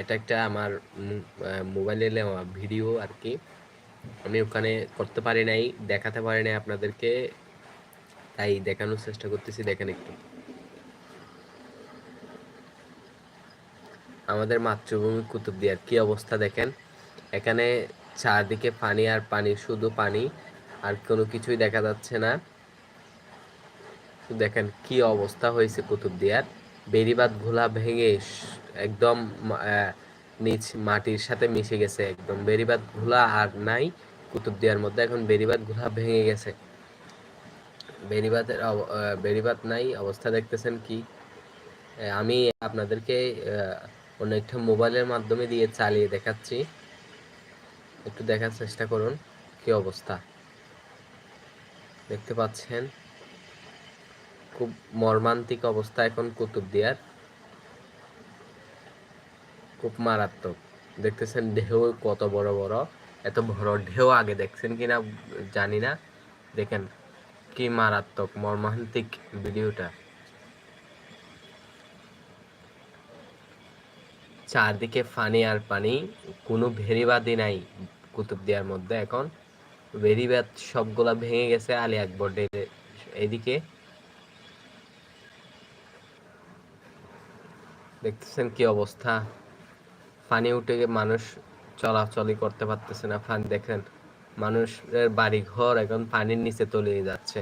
এটা একটা আমার মোবাইলে নেওয়া ভিডিও আর কি। আমি ওখানে করতে পারি নাই, দেখাতে পারি নাই আপনাদেরকে। তাই দেখানোর চেষ্টা করতেছি, দেখেন একটু। আমাদের মাতৃভূমি কুতুবদিয়ার কি অবস্থা দেখেন? এখানে চারদিকে পানি আর পানি, শুধু পানি, আর কোনো কিছুই দেখা যাচ্ছে না। দেখেন কি অবস্থা হয়েছে কুতুবদিয়ার। বেড়িবাদ ঘোলা ভেঙে একদম নিচ মাটির সাথে মিশে গেছে একদম। বেড়িবাদ ঘোলা আর নাই কুতুবদিয়ার মধ্যে, এখন বেড়িবাদ ঘোলা ভেঙে গেছে। বেড়িবাদের বেড়িবাদ নাই, অবস্থা দেখতেছেন কি? আমি আপনাদেরকে অন্য একটা মোবাইলের মাধ্যমে দিয়ে চালিয়ে দেখাচ্ছি। একটু দেখার চেষ্টা করুন, কি অবস্থা? দেখতে পাচ্ছেন? খুব মর্মান্তিক অবস্থা এখন কুতুবদিয়ার খুব মারাত্মক। দেখতেছেন ঢেউ কত বড় বড়, এত বড় ঢেউ আগে দেখছেন কিনা জানি না। দেখেন কি মারাত্মক, মর্মান্তিক ভিডিওটা। চারদিকে পানি আর পানি, কোনো ভেরিবাদই নাই কুতুবদিয়ার মধ্যে এখন। ভেরিবাদ সবগুলা ভেঙে গেছে আলী আকবর এদিকে। দেখতেছেন কি অবস্থা? পানি উঠে মানুষ চলাচলই করতে পারতেছে না, ফান দেখেন। মানুষের বাড়ি ঘর এখন পানির নিচে তলিয়ে যাচ্ছে।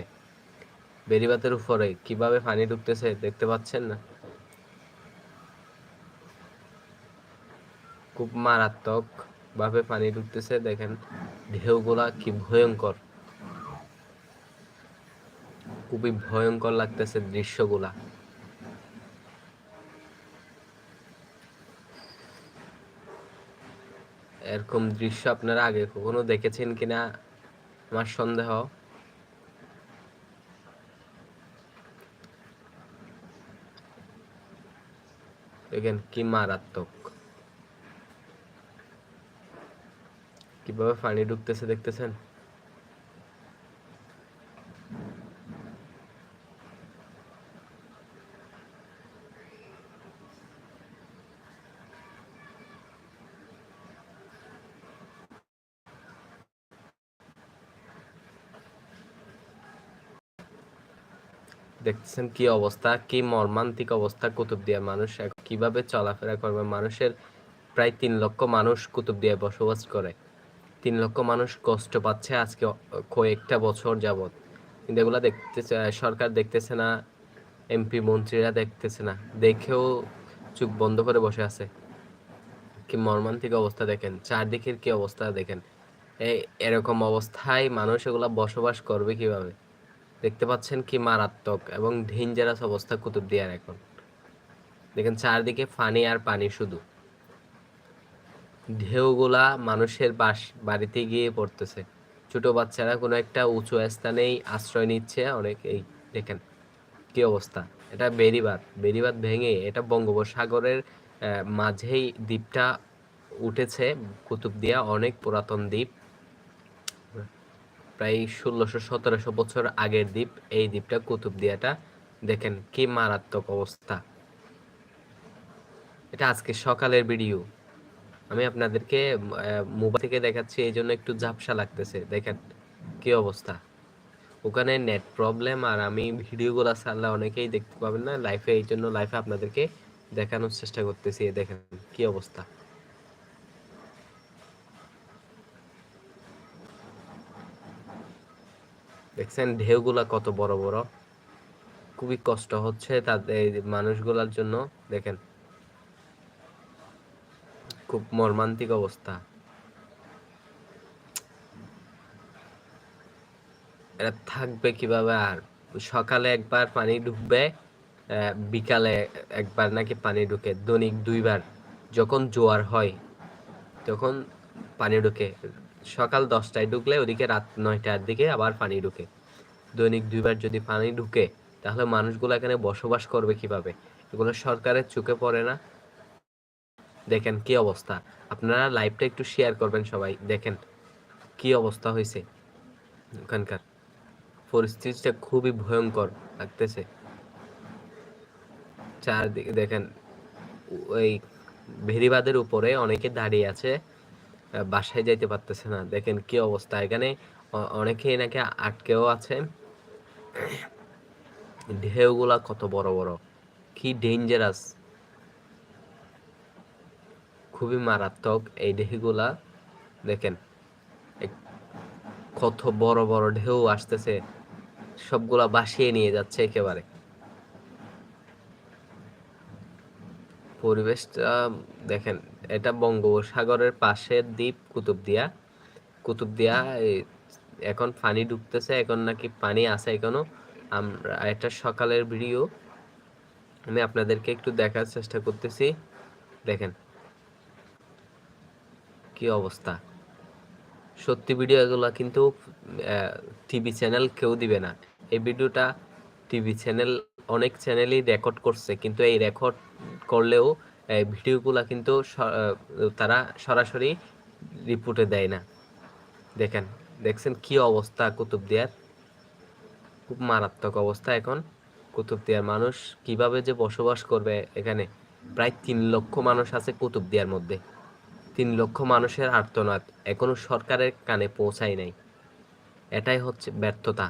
বেরিবাতের উপরে কীভাবে পানি ঢুকতেছে দেখতে পাচ্ছেন না? খুব মারাত্মক ভাবে পানি ঢুকতেছে, দেখেন ঢেউগুলা কি ভয়ঙ্কর। খুবই ভয়ঙ্কর লাগতেছে দৃশ্যগুলা। এরকম দৃশ্য আপনারা আগে কখনো দেখেছেন কিনা? আমার সন্দেহ। দেখেন কি মারাত্মক। কীভাবে পানি ঢুকতেছে দেখতেছেন? দেখতেছেন কি অবস্থা, কি মর্মান্তিক অবস্থা কুতুবদিয়ার মানুষ কীভাবে চলাফেরা করবে? মানুষের প্রায় তিন লক্ষ মানুষ কুতুবদিয়ায় বসবাস করে। তিন লক্ষ মানুষ কষ্ট পাচ্ছে আজকে কয়েকটা বছর যাবৎ। কিন্তু এগুলা দেখতে সরকার দেখতেছে না, এমপি মন্ত্রীরা দেখতেছে না। দেখেও চোখ বন্ধ করে বসে আছে। কি মর্মান্তিক অবস্থা দেখেন, চারদিকের কি অবস্থা দেখেন। এই এরকম অবস্থায় মানুষ এগুলা বসবাস করবে কীভাবে? দেখতে পাচ্ছেন কি মারাত্মক এবং ডেঞ্জারাস অবস্থা কুতুবদিয়ার এখন। দেখেন চারদিকে পানি আর পানি শুধু। ঢেউগুলা মানুষের বাস, বাড়িতে গিয়ে পড়তেছে। ছোট বাচ্চারা কোনো একটা উঁচু স্থানেই আশ্রয় নিচ্ছে অনেক এই দেখেন কি অবস্থা। এটা বেরিবাদ বেরিবাদ ভেঙে এটা বঙ্গোপসাগরের মাঝেই দ্বীপটা উঠেছে কুতুবদিয়া অনেক পুরাতন দ্বীপ। প্রায় ষোলোশো সতেরোশো বছর আগের দ্বীপ, এই দ্বীপটা কুতুবদিয়াটা দেখেন কি মারাত্মক অবস্থা। এটা আজকে সকালের ভিডিও। আমি আপনাদেরকে মোবাইল থেকে দেখাচ্ছি, এই জন্য একটু ঝাপসা লাগতেছে। দেখেন কি অবস্থা। ওখানে নেট প্রবলেম, আর আমি ভিডিওগুলো ছাড়লে অনেকেই দেখতে পাবেন না। লাইফে এই জন্য লাইফে আপনাদেরকে দেখানোর চেষ্টা করতেছি। দেখেন কি অবস্থা। দেখছেন ঢেউগুলা কত বড় বড়। খুবই কষ্ট হচ্ছে তাদের মানুষগুলার জন্য, দেখেন। খুব মর্মান্তিক অবস্থা। এরা থাকবে কীভাবে আর? সকালে একবার পানি ঢুকবে বিকালে একবার নাকি পানি ঢুকে, দৈনিক দুইবার। যখন জোয়ার হয়, তখন পানি ঢুকে। সকাল দশটায় ঢুকলে ওদিকে রাত নয়টার দিকে আবার পানি ঢুকে। দৈনিক দুইবার যদি পানি ঢুকে, তাহলে মানুষগুলো এখানে বসবাস করবে কীভাবে? এগুলো সরকারের চোখে পড়ে না। দেখেন কি অবস্থা। আপনারা লাইভটা একটু শেয়ার করবেন সবাই। দেখেন কি অবস্থা হয়েছে ওখানকার। পরিস্থিতিটা খুবই ভয়ঙ্কর লাগতেছে। চারদিকে দেখেন, ওই ভেরিবাদের উপরে অনেকে দাঁড়িয়ে আছে। বাসায় যাইতে পারতেছে না। দেখেন কি অবস্থা। এখানে অনেকেই নাকি আটকেও আছে। ঢেউগুলা কত বড় বড়। কি ডেঞ্জারাস খুবই মারাত্মক এই ঢেউগুলা। দেখেন কত বড় বড় ঢেউ আসতেছে। সবগুলা বাসিয়ে নিয়ে যাচ্ছে একেবারে। পরিবেশটা, দেখেন এটা বঙ্গোপসাগরের পাশের দ্বীপ কুতুবদিয়া। কুতুবদিয়া এখন পানি ঢুকতেছে এখন নাকি পানি আছে এখনও। আমরা, এটা সকালের ভিডিও। আমি আপনাদেরকে একটু দেখার চেষ্টা করতেছি। দেখেন। কি অবস্থা। সত্যি ভিডিও এগুলা কিন্তু টিভি চ্যানেল কেউ দিবে না। এই ভিডিওটা টিভি চ্যানেল অনেক চ্যানেলই রেকর্ড করছে। কিন্তু এই রেকর্ড করলেও ভিডিওগুলা কিন্তু তারা সরাসরি রিপোর্টে দেয় না। দেখেন, দেখছেন কি অবস্থা কুতুবদিয়ার খুব মারাত্মক অবস্থা এখন কুতুবদিয়ার মানুষ। কীভাবে যে বসবাস করবে এখানে? প্রায় তিন লক্ষ মানুষ আছে কুতুবদিয়ার মধ্যে। তিন লক্ষ মানুষের আর্তনাদ এখনও সরকারের কানে পৌঁছায় নাই। এটাই হচ্ছে ব্যর্থতা।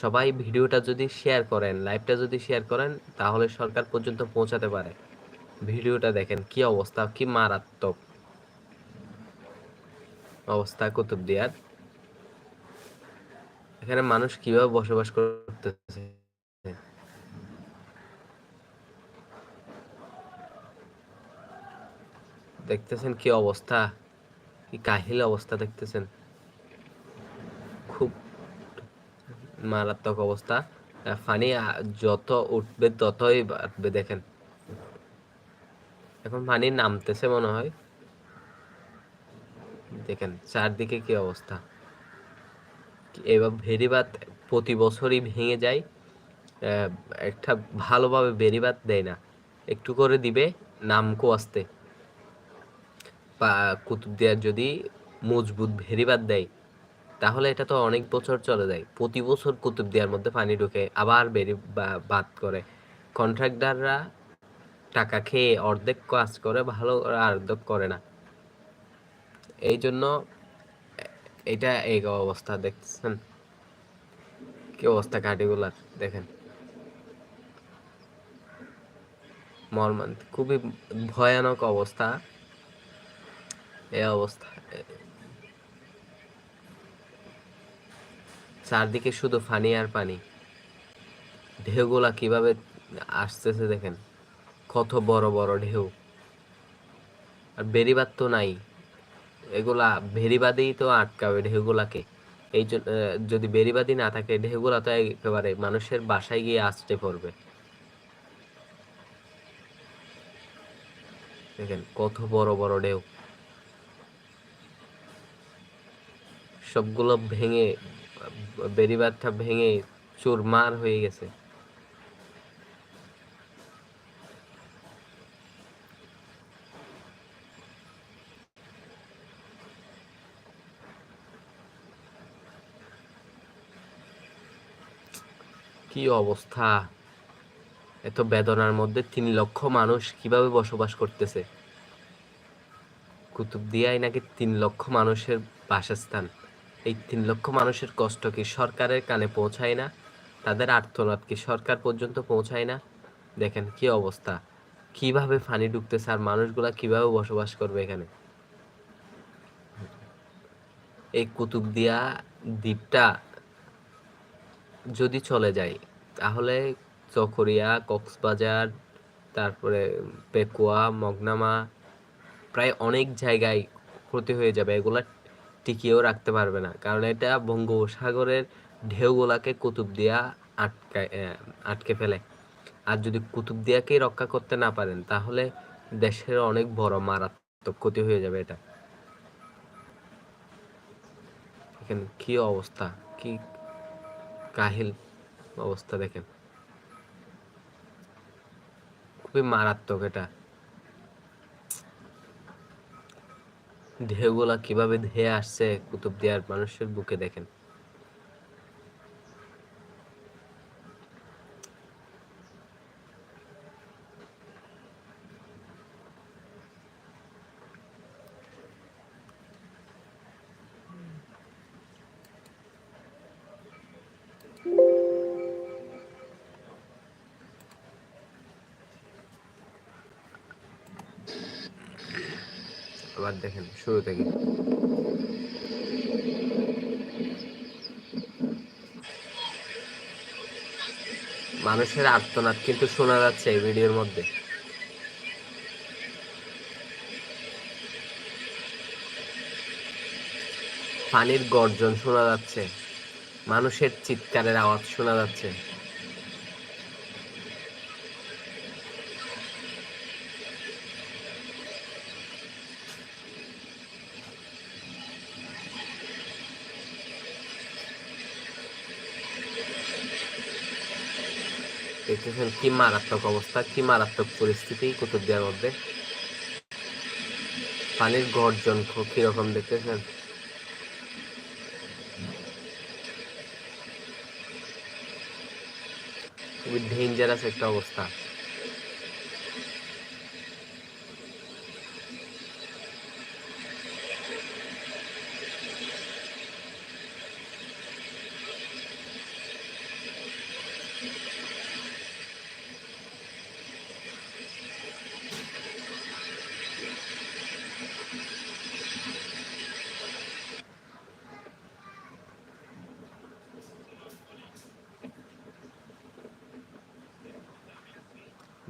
সবাই ভিডিওটা যদি শেয়ার করেন লাইভটা যদি শেয়ার করেন, তাহলে সরকার পর্যন্ত পৌঁছাতে পারে। ভিডিওটা দেখেন, কি অবস্থা, কি মারাত্মক অবস্থা কুতুবদিয়ার এখানে মানুষ কীভাবে বসবাস করতেছে? দেখতেছেন কি অবস্থা? কি কাহিল অবস্থা দেখতেছেন? খুব মারাত্মক অবস্থা। পানি যত উঠবে ততই বাড়বে, দেখেন। এখন পানি নামতেছে মনে হয়। দেখেন, চারদিকে কি অবস্থা? এবার ভেরিবাদ প্রতি বছরই ভেঙে যায়। একটা ভালোভাবে বেরিবাদ দেয় না। একটু করে দিবে নামকো আসতে। বা কুতুবদিয়ার যদি মজবুত ভেরিবাদ দেয়, তাহলে এটা তো অনেক বছর চলে যায়। প্রতি বছর কুতুব কুতুবদিয়ার মধ্যে পানি ঢুকে, আবার বেরি বাদ করে। কন্ট্রাক্টররা টাকা খেয়ে অর্ধেক কাজ করে ভালো অর্ধেক করে না। এই জন্য এটা এই অবস্থা দেখছেন? কি অবস্থা ঘাটিগুলার, দেখেন। মর্মান্ত খুবই ভয়ানক অবস্থা। এই অবস্থা। চারদিকে শুধু পানি আর পানি। ঢেউগুলা কীভাবে আসতেছে দেখেন। কত বড় বড় ঢেউ। আর বেরিবাদ তো নাই। এগুলা বেরিবাদেই তো আটকাবে ঢেউগুলাকে। এই জন্য যদি বেরিবাদই না থাকে, ঢেউগুলা তো একেবারে মানুষের বাসায় গিয়ে আসতে পড়বে। দেখেন, কত বড় বড় ঢেউ। সবগুলো ভেঙে, বেরিবাদটা ভেঙে চুরমার হয়ে গেছে। কি অবস্থা? এত বেদনার মধ্যে তিন লক্ষ মানুষ কীভাবে বসবাস করতেছে? কুতুবদিয়ায় নাকি তিন লক্ষ মানুষের বাসস্থান? এই তিন লক্ষ মানুষের কষ্ট কি সরকারের কানে পৌঁছায় না? তাদের আর্তনাদ কি সরকার পর্যন্ত পৌঁছায় না? দেখেন কি অবস্থা। কীভাবে পানি ঢুকতেছে আর মানুষগুলা কীভাবে বসবাস করবে এখানে? এই কুতুবদিয়া দ্বীপটা যদি চলে যায় তাহলে চকরিয়া, কক্সবাজার, তারপরে পেকুয়া, মগনামা, প্রায় অনেক জায়গায় ক্ষতি হয়ে যাবে। এগুলা টিকিয়েও রাখতে পারবে না। কারণ এটা বঙ্গোপসাগরের ঢেউগুলাকে কুতুবদিয়া আটকায় আটকে ফেলে। আর যদি কুতুব কুতুবদিয়াকেই রক্ষা করতে না পারেন, তাহলে দেশের অনেক বড় মারাত্মক ক্ষতি হয়ে যাবে এটা। দেখেন কি অবস্থা? কি কাহিল? অবস্থা দেখেন। খুবই মারাত্মক এটা। ঢেউগুলা কীভাবে ধেয়ে আসছে কুতুব কুতুবদিয়ার মানুষের বুকে দেখেন। আবার দেখেন, শুরু থেকে। মানুষের আর্তনাদ কিন্তু শোনা যাচ্ছে এই ভিডিওর মধ্যে। পানির গর্জন শোনা যাচ্ছে। মানুষের চিৎকারের আওয়াজ শোনা যাচ্ছে। দেখতেছেন কি মারাত্মক অবস্থা, কি মারাত্মক পরিস্থিতি কুতুবদিয়ার মধ্যে। পানির গর্জন কীরকম দেখতেছেন। খুবই ডেঞ্জারাস একটা অবস্থা।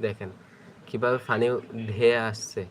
দেখেন কীভাবে পানি ধেয়ে আসছে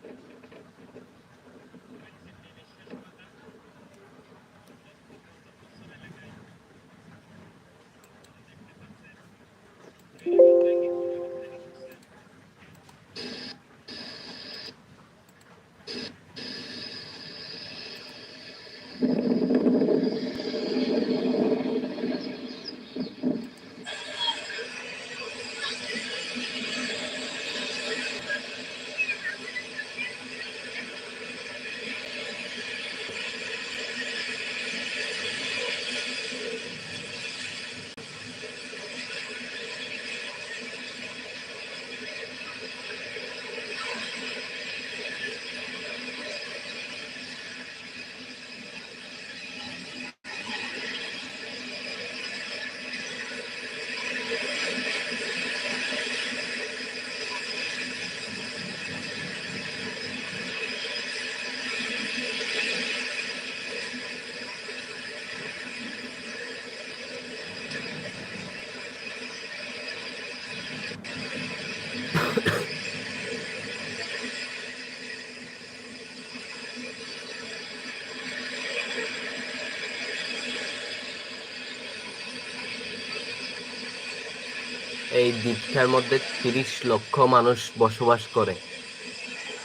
এই দ্বীপটার মধ্যে তিরিশ লক্ষ মানুষ বসবাস করে।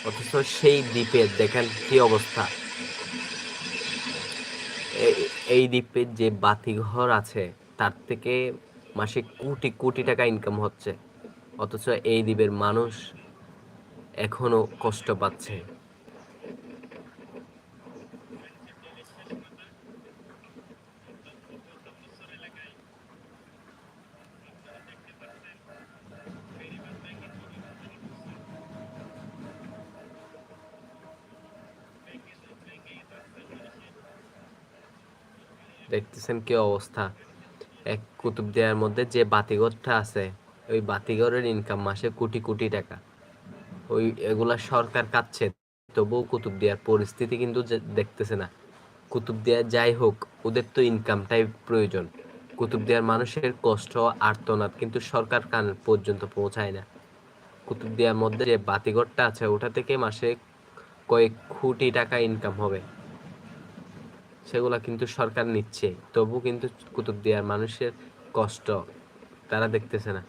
অথচ সেই দ্বীপের দেখেন কি অবস্থা। এই দ্বীপের যে বাতিঘর আছে, তার থেকে মাসে কোটি কোটি টাকা ইনকাম হচ্ছে। অথচ এই দ্বীপের মানুষ এখনও কষ্ট পাচ্ছে। দেখতেছেন কি অবস্থা? এক কুতুব কুতুবদিয়ার মধ্যে যে বাতিঘরটা আছে, ওই বাতিঘরের ইনকাম মাসে কোটি কোটি টাকা। ওই এগুলা সরকার কাচ্ছে তবুও কুতুবদিয়ার পরিস্থিতি কিন্তু দেখতেছে না। কুতুবদিয়া যাই হোক, ওদের তো ইনকামটাই প্রয়োজন। কুতুবদিয়ার মানুষের কষ্ট আর্তনাদ কিন্তু সরকার কান পর্যন্ত পৌঁছায় না। কুতুবদিয়ার মধ্যে যে বাতিঘরটা আছে, ওটা থেকে মাসে কয়েক কোটি টাকা ইনকাম হবে। সেগুলা কিন্তু সরকার নিচ্ছে। তবু কিন্তু কুতুবদিয়ার মানুষের কষ্ট তারা দেখতেছে না।